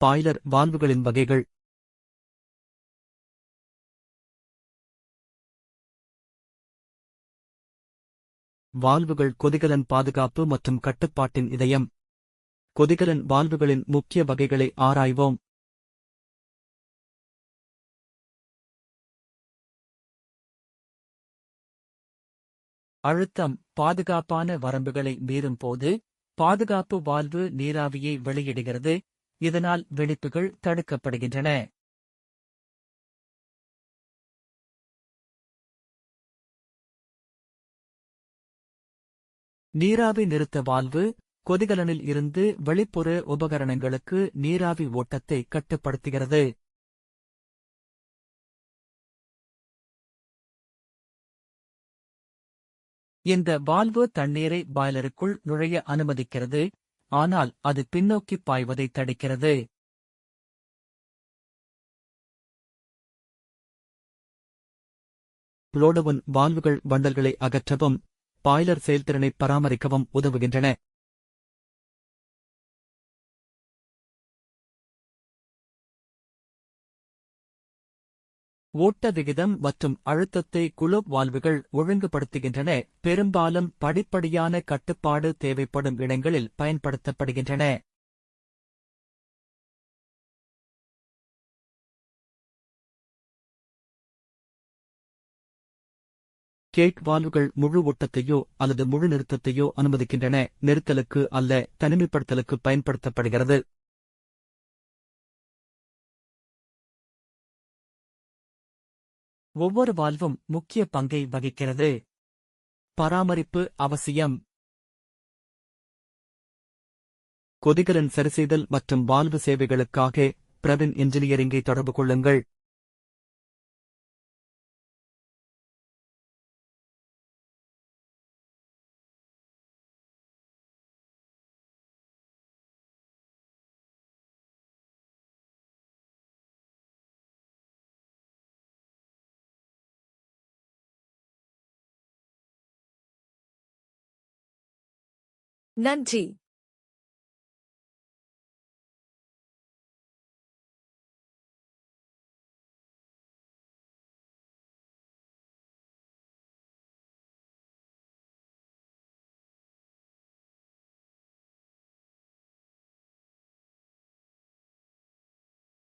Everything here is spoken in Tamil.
பாய்லர் வால்வுகளின் வகைகள். வால்வுகள் கொதிகலன் பாதுகாப்பு மற்றும் கட்டுப்பாட்டின் இதயம். கொதிகலன் வால்வுகளின் முக்கிய வகைகளை ஆராய்வோம். அழுத்தம் பாதுகாப்பான வரம்புகளை மீறும் போது பாதுகாப்பு வால்வு நீராவியை வெளியிடுகிறது. இதனால் வெடிப்புகள் தடுக்கப்படுகின்றன. நீராவி நிறுத்த வால்வு கொதிகலனில் இருந்து வெளிப்புற உபகரணங்களுக்கு நீராவி ஓட்டத்தை கட்டுப்படுத்துகிறது. இந்த வால்வு தண்ணீரை பாய்லருக்குள் நுழைய அனுமதிக்கிறது. ஆனால் அது பின்னோக்கி பாய்வதை தடுக்கிறது. புளோடவன் வால்வுகள் வண்டல்களை அகற்றவும் பாய்லர் செயல்திறனை பராமரிக்கவும் உதவுகின்றன. ஓட்ட விகிதம் மற்றும் அழுத்தத்தை குளோப் வால்வுகள் ஒழுங்குபடுத்துகின்றன. பெரும்பாலும் படிப்படியான கட்டுப்பாடு தேவைப்படும் இடங்களில் பயன்படுத்தப்படுகின்றன. கேட் வால்வுகள் முழு ஓட்டத்தையோ அல்லது முழு நிறுத்தத்தையோ அனுமதிக்கின்றன. நிறுத்தலுக்கு அல்ல தனிமைப்படுத்தலுக்கு பயன்படுத்தப்படுகிறது. ஒவ்வொரு வாழ்வும் முக்கிய பங்கை வகிக்கிறது. பராமரிப்பு அவசியம். கொதிகலன் சரிசெய்தல் மற்றும் வால்வு சேவைகளுக்காக பிரவின் இன்ஜினியரிங்கை தொடர்பு கொள்ளுங்கள். நன்றி